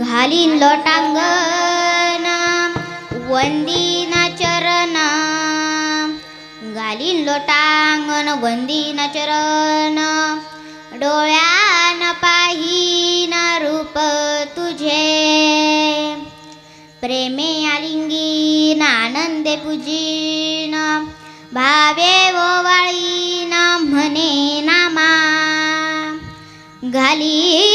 घालीन लोटांगना वंदीन चरण. घालीन लोटांगण वंदीन चरण. डोळ्यान पाहीन रूप तुझे. प्रेमे आलिंगीन आनंदे पूजीन. भावे ओवाळीन म्हणे नामा. घाली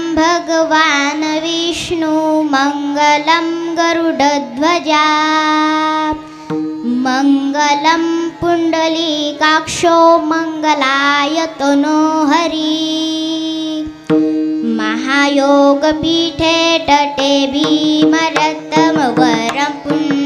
भगवान् विष्णु मङ्गलं गरुडध्वजा। मङ्गलं पुण्डलीकाक्षो मङ्गलाय तनोहरि महायोगपीठे तटे भीमरतमवरं पुण्डलीकाय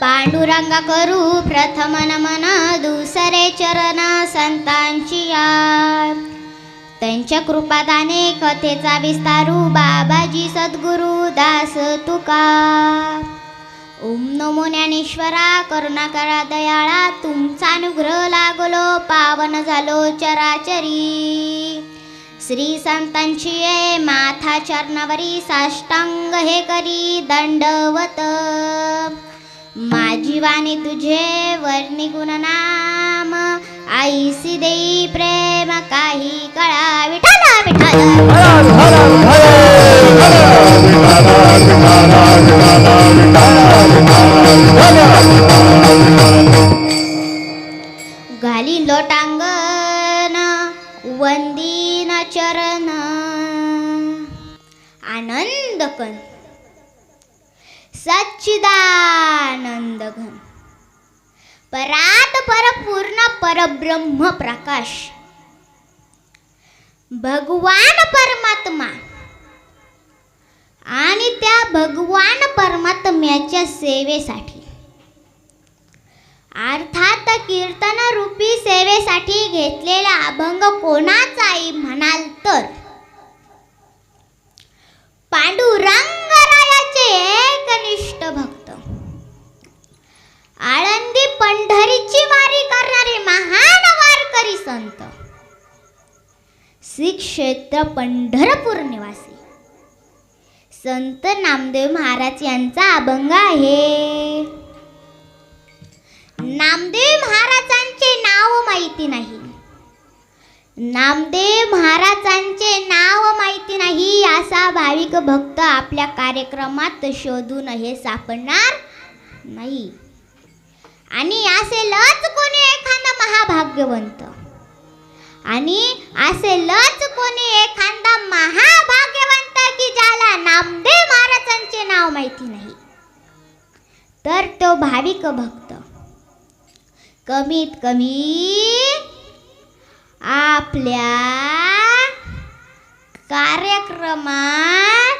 पांडुरंगा करू प्रथम नमन दुसरे चरण संतांची आळ त्यांच्या कृपादाने कथेचा विस्तारू बाबाजी सद्गुरू नमो करुणा करा दयाळा तुमचा अनुग्रह लागलो पावन झालो चराचरी. श्री संतांची ये माथा चरणावरी साष्टांग हे करी दंडवत. माझी वाणी तुझे वर्णी गुणनाम. आईसी देई प्रेम काही कळा विठाला विठाला. घाली लोटांगण वंदीन चरण. आनंद कण सच्चिदानंद घन. परात परपूर्ण परब्रह्म प्रकाश. भगवान परमात्मा. आणि त्या भगवान परमात्म्याच्या सेवेसाठी. अर्थात कीर्तन रूपी सेवेसाठी घेतलेला अभंग कोणाचाही म्हणाल तर पांडुरंगरायाचे एकनिष्ठ भक्त. आळंदी पंढरीची वारी करणारे महान वारकरी संत. श्री क्षेत्र पंढरपूर निवासी. संत नामदेव महाराज यांचा अभंग आहे. नामदेव महाराजांचे नाव माहिती नाही. नामदेव महाराजांचे नाव माहिती नाही असा भाविक भक्त आपल्या कार्यक्रमात शोधून हे सापडणार नाही. आणि असेलच कोणी एखादा महाभाग्यवंत? आणि असेलच कोणी एखादा महाभाग्यवंत सांगता की ज्याला नामदेव महाराजांचे नाव माहिती नाही? तर तो भाविक भक्त. कमीत कमी आपल्या कार्यक्रमात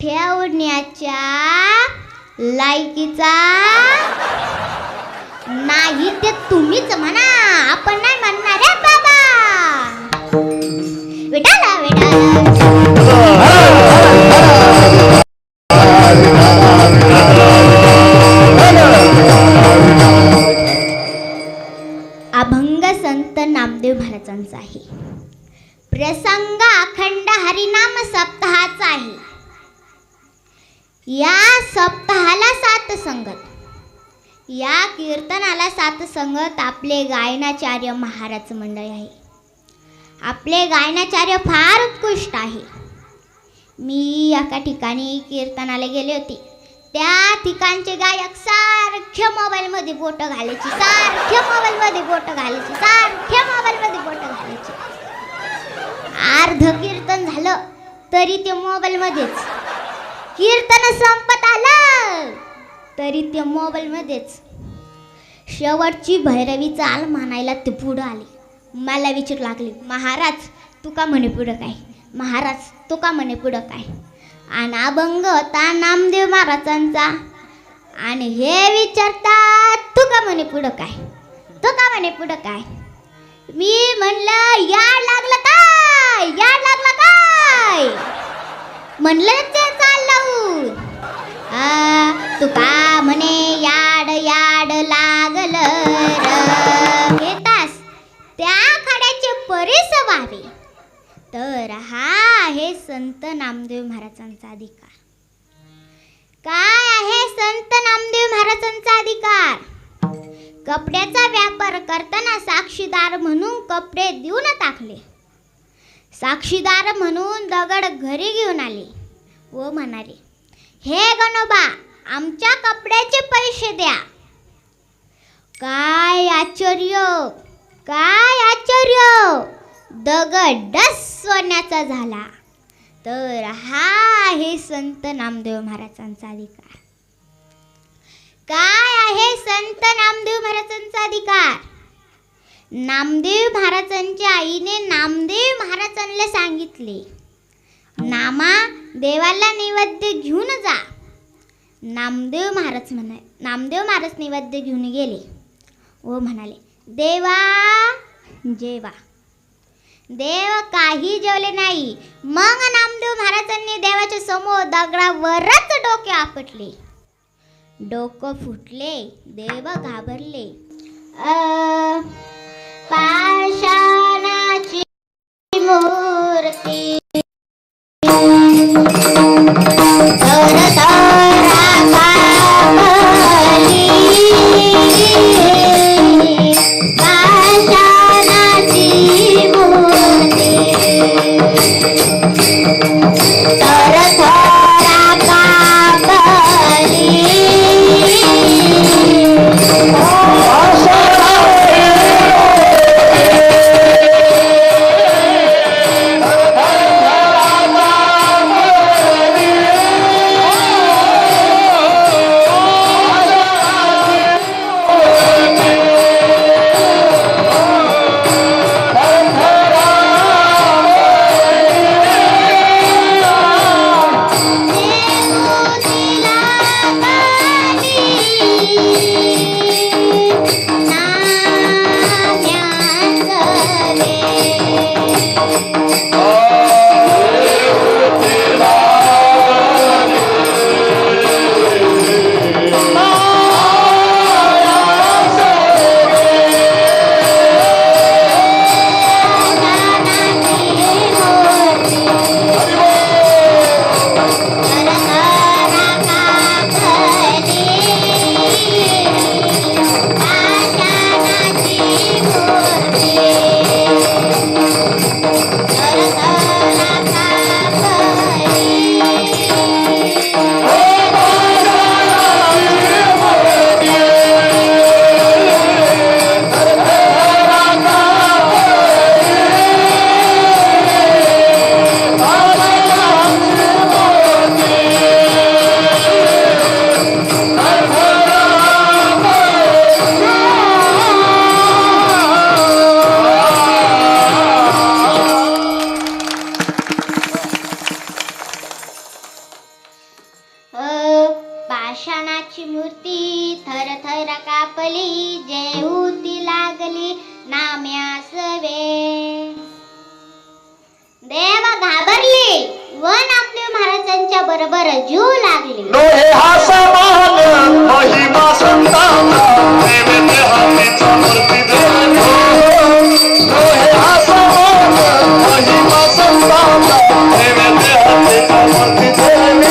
ठेवण्याच्या लायकीचा नाही ते तुम्हीच म्हणा. आपण नाही म्हणणार आहे आहे. प्रसंग अखंड हरिनाम सप्ताहाचा आहे. या सप्ताहाला सात संगत. या कीर्तनाला सात संगत आपले गायनाचार्य महाराज मंडळ आहे. आपले गायनाचार्य फार उत्कृष्ट आहे. मी एका ठिकाणी कीर्तनाला गेले होते. त्या ठिकाणचे गायक सारख्या मोबाईलमध्ये बोटं घालायची सारख्या मोबाईलमध्ये बोटं घालायची सारख्या मोबाईलमध्ये बोटं घालायची. अर्ध कीर्तन झालं तरी ते मोबाईलमध्येच कीर्तन संपत आलं तरी ते मोबाईलमध्येच शेवटची भैरवी चाल म्हणायला ते पुढं आले. मला विचार लागले महाराज तू का म्हणे पुढं काय? महाराज तू का म्हणे पुढं काय? आणि अभंग होता नामदेव महाराजांचा. आणि हे विचारतात तू का म्हणे पुढं काय? तू का म्हणे पुढं काय? मी म्हणलं याड लागलं काय? याड लागलं काय? म्हणलं ते चाललं. तू का म्हणे याड याड लागलं र. घेतास त्या खड्याचे परिस व्हावे तर हा आहे संत नामदेव महाराजांचा अधिकार. काय आहे संत नामदेव महाराजांचा अधिकार? कपड्याचा व्यापार करताना साक्षीदार म्हणून कपडे देऊन टाकले. साक्षीदार म्हणून दगड घरी घेऊन आले व म्हणाले हे गणोबा आमच्या कपड्याचे पैसे द्या. काय आश्चर्य! काय आश्चर्य! दगडच सोन्याचा झाला. तर हा आहे संत नामदेव महाराजांचा अधिकार. काय आहे संत नामदेव महाराजांचा अधिकार? नामदेव महाराजांच्या आईने नामदेव महाराजांना सांगितले नामा देवाला नैवेद्य घेऊन जा. नामदेव महाराज म्हणा नामदेव महाराज नैवेद्य घेऊन गेले व म्हणाले देवा जेवा. देव काही जेवले नाही. मग नामदेव महाराजांनी देवाच्या समोर दगडावरच डोके आपटले. डोकं फुटले देव घाबरले. अ, पाषाणाची मूर्ती जय होती लागली नाम्यास वे देव घाबरले व नामदेव महाराजांच्या बरोबर जीव लागले. डोळे हा समान महिमा संतांचा नैवेद्य हातीचा मूर्ती देवी डोळे हा समान महिमा संतांचा नैवेद्य हातीचा मूर्ती देवी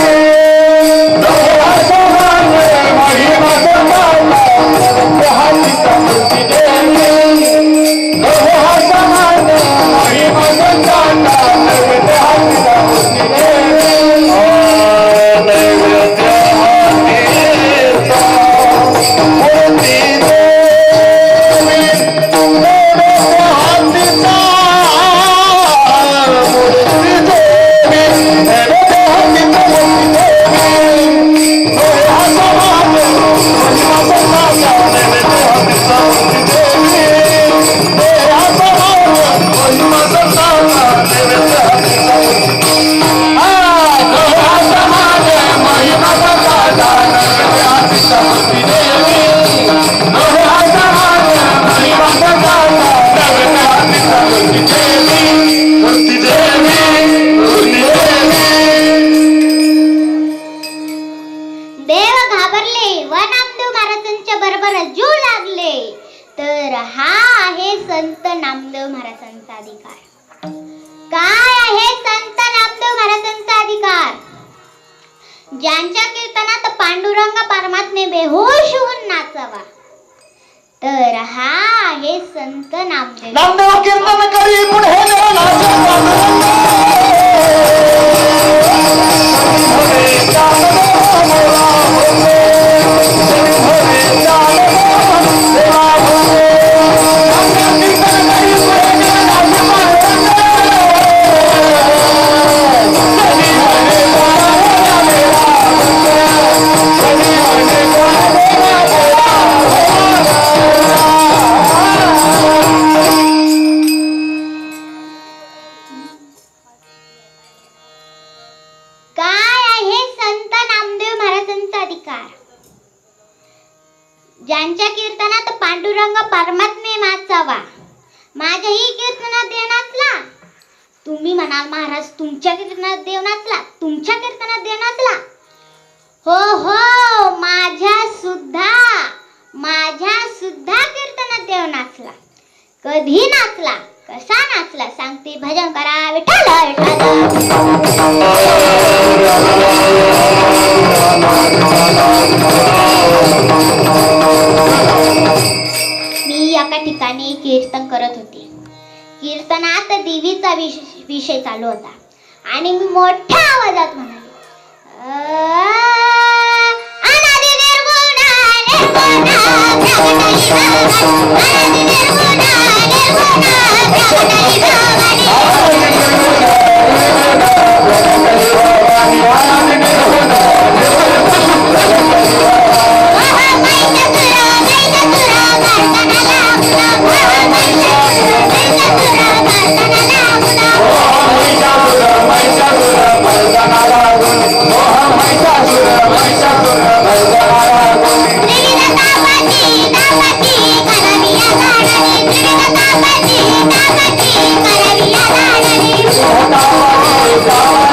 आहे संत नामदेव महाराजांचा अधिकार? काय आहे संत नामदेव महाराजांचा अधिकार? ज्यांच्या कीर्तनात पांडुरंग परमात्मे बेहोश होऊन नाचावा. तर हा आहे संत नामदेव नामदेव कीर्तन करी पुढे तुम्ही म्हणाल महाराज तुमच्या कीर्तनात देव नाचला तुमच्या कीर्तनात देव नाचला हो हो माझ्या सुद्धा माझ्या सुद्धा कीर्तनात देव नाचला कधी नाचला कसा नाचला सांगते भजन करा विठ्ठल विठ्ठल. मी एका ठिकाणी कीर्तन करत होते. कीर्तनात देवीचा विष विषय चालू होता. आणि मी मोठ्या आवाजात म्हणाले अनादि निर्गुणा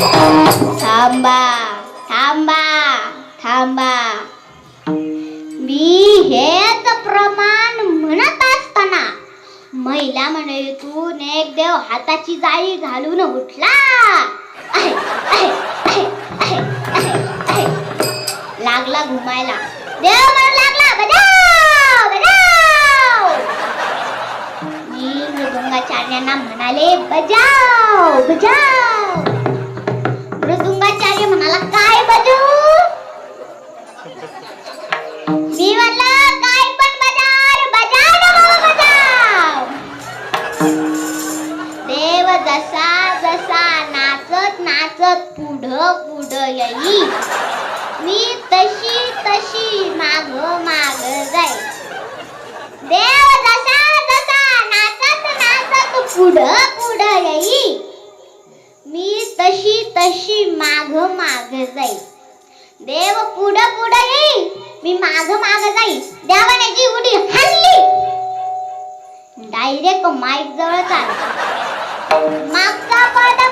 थांबा थांबा थांबा. मी हेच प्रमाण म्हणत असताना महिला मंडळीतून एक देव हाताची जाळी घालून उठला. लागला घुमायला. देव म्हणू लागला बजाव बजाव मी मृदुंगाचार्यांना म्हणाले बजाव बजाव. जसा जसा नाचत नाचत पुढं पुढं येई मी तशी तशी माग माग जाई देव जसा जसा नाचत नाचत पुढं पुढं येई मी तशी तशी माग माग जाई देव पुढं पुढं येई मी माग माग जाई देवाने उडी हल्ली डायरेक्ट माईक जवळ चाल मागचा पडदा